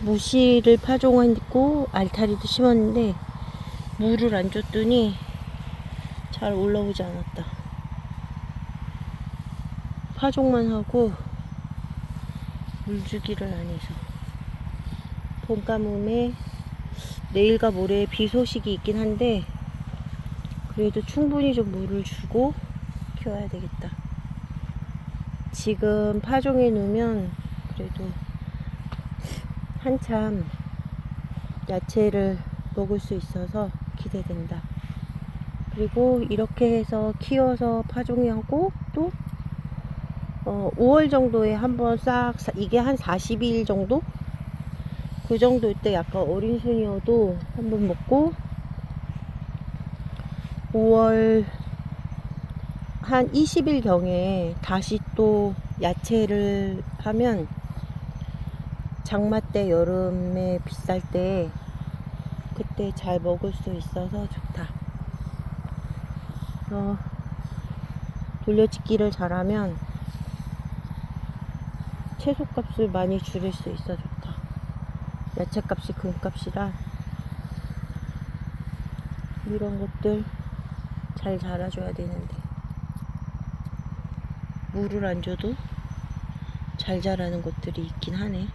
무시를 파종했고 알타리도 심었는데 물을 안 줬더니 잘 올라오지 않았다. 파종만 하고 물 주기를 안 해서 봄 가뭄에 내일과 모레 비 소식이 있긴 한데 그래도 충분히 좀 물을 주고 키워야 되겠다. 지금 파종해 놓으면 그래도 한참 야채를 먹을 수 있어서 기대된다. 그리고 이렇게 해서 키워서 파종하고 또 어, 5월 정도에 한번 싹 사- 이게 한 40일 정도 그 정도 때 약간 어린 순이어도 한번 먹고 5월 한 20일 경에 다시 또 야채를 하면 장마 때 여름에 비쌀 때 그때 잘 먹을 수 있어서 좋다. 어, 돌려짓기를 잘하면 채소값을 많이 줄일 수 있어 좋다. 야채값이 금값이라 이런 것들 잘 자라줘야 되는데 물을 안 줘도 잘 자라는 것들이 있긴 하네.